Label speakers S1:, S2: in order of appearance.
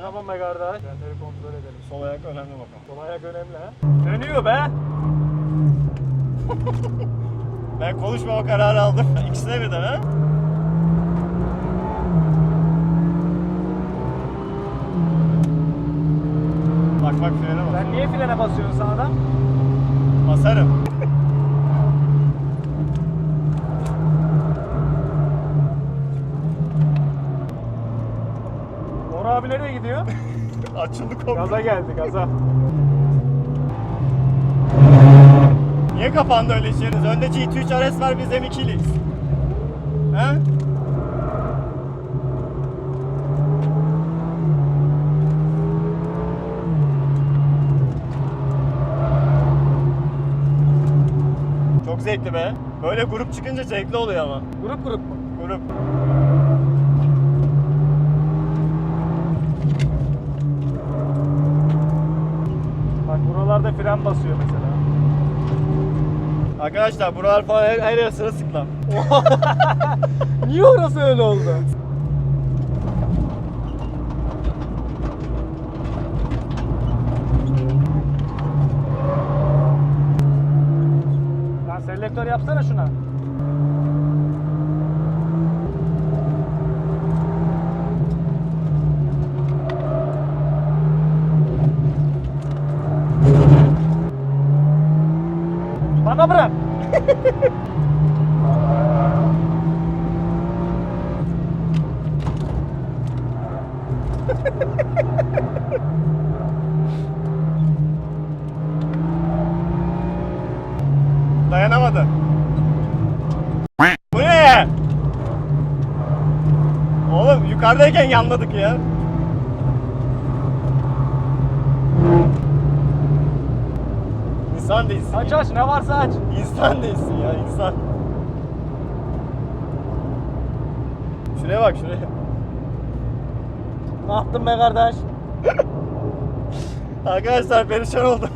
S1: Tamam be kardeş. Frenleri kontrol edelim.
S2: Sol ayak önemli bakalım.
S1: Sol ayak önemli ha. Dönüyor be.
S2: Ben konuşmama kararı aldım. İkisine birden ha. Bak bak frene bak.
S1: Sen niye frene basıyorsun sağdan?
S2: Basarım.
S1: Abi nereye gidiyor?
S2: Açıldı komple.
S1: gaza geldi gaza.
S2: Niye kapandı öyle işleriniz? Önde GT3 RS var biz M2'liyiz. He? Çok zevkli be. Böyle grup çıkınca zevkli oluyor ama.
S1: Grup grup mu?
S2: Grup.
S1: Bak buralarda fren basıyor mesela.
S2: Arkadaşlar buralar falan her, her yer sırılsıklam.
S1: Niye orası öyle oldu? Lan selektör yapsana şuna. Bana bırak.
S2: Dayanamadı. Bu ne? Oğlum yukarıdayken yanladık ya. İnsan değilsin.
S1: Aç aç ne varsa aç.
S2: İnsan değilsin ya insan. Şuraya bak şuraya.
S1: Ne yaptın be kardeş?
S2: Arkadaşlar perişan oldum.